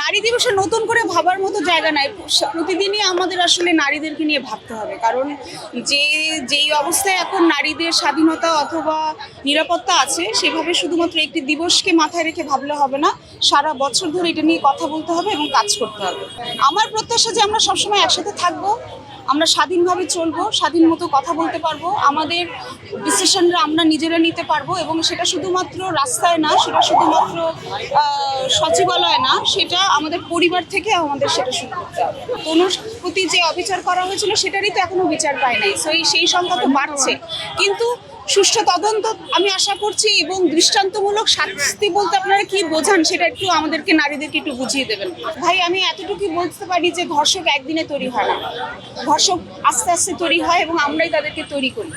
নারী দিবসে নতুন করে ভাবার মতো জায়গা নাই। প্রতিদিনই আমাদের আসলে নারীদেরকে নিয়ে ভাবতে হবে। কারণ যে, যেই অবস্থায় এখন নারীদের স্বাধীনতা অথবা নিরাপত্তা আছে, সেভাবে শুধুমাত্র একটি দিবসকে মাথায় রেখে ভাবলে হবে না, সারা বছর ধরে এটা নিয়ে কথা বলতে হবে এবং কাজ করতে হবে। আমার প্রত্যাশা যে আমরা সবসময় একসাথে থাকব আমরা স্বাধীনভাবে চলবো, স্বাধীন মতো কথা বলতে পারব, আমাদের ডিসিশনরা আমরা নিজেরা নিতে পারব এবং সেটা শুধুমাত্র রাস্তায় না, সেটা শুধুমাত্র সচিবালয় না, সেটা আমাদের পরিবার থেকে আমাদের সেটা শুরু কোনো প্রতি যে অবিচার করা হয়েছিল সেটারই তো এখনও বিচার পায় নাই। সেই সেই সংখ্যা তো বাড়ছে। কিন্তু সুষ্ঠু তদন্ত আমি আশা করছি এবং দৃষ্টান্তমূলক শাস্তি বলতে আপনারা কি বোঝান সেটা একটু আমাদেরকে নারীদেরকে একটু বুঝিয়ে দেবেন। ভাই, আমি এতটুকুই বলতে পারি যে ধর্ষক একদিনে তৈরি হয় না। ধর্ষক আস্তে আস্তে তৈরি হয় এবং আমরাই তাদেরকে তৈরি করি।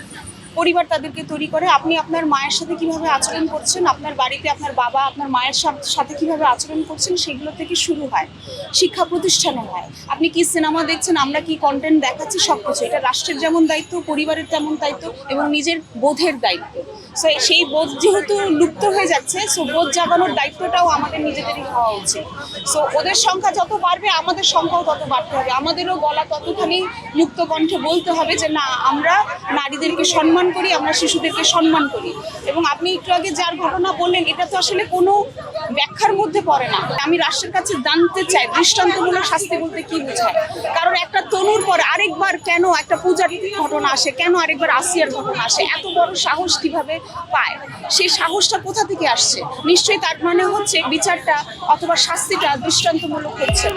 পরিবার তাদেরকে তৈরি করে, আপনি আপনার মায়ের সাথে কীভাবে আচরণ করছেন, আপনার বাড়িতে আপনার বাবা, আপনার মায়ের সাথ- কীভাবে আচরণ করছেন, সেগুলো থেকে শুরু হয়, শিক্ষা প্রতিষ্ঠানও হয়। আপনি কি সিনেমা দেখছেন, আমরা কি কন্টেন্ট দেখাচ্ছি সব কিছু এটা রাষ্ট্রের যেমন দায়িত্ব, পরিবারের তেমন দায়িত্ব এবং নিজের বোধের দায়িত্ব। সো সেই বোধ যেহেতু লুপ্ত হয়ে যাচ্ছে সো বোধ জাগানোর দায়িত্বটাও আমাদের নিজেদেরই হওয়া উচিত। সো ওদের সংখ্যা যত বাড়বে, আমাদের সংখ্যাও তত বাড়তে হবে। আমাদেরও গলা ততখানি মুক্ত কণ্ঠে বলতে হবে যে, না, আমরা নারীদেরকে সম্মান করি, আমরা শিশুদেরকে সম্মান করি। এবং আপনি একটু আগে যার ঘটনা বললেন, এটা তো আসলে কোনো ব্যাখ্যার মধ্যে পড়ে না। আমি রাষ্ট্রের কাছে জানতে চাই, দৃষ্টান্তমূলক শাস্তি বলতে কি বোঝায়? কারণ একটা তনুর পর আরেকবার কেন একটা পূজার ঘটনা আসে? কেন আরেকবার আসিয়ার ঘটনা আসে? এত বড় সাহস কীভাবে পায়? সেই সাহসটা কোথা থেকে আসছে? নিশ্চয়ই তার মানে হচ্ছে বিচারটা অথবা শাস্তিটা দৃষ্টান্তমূলক হচ্ছে।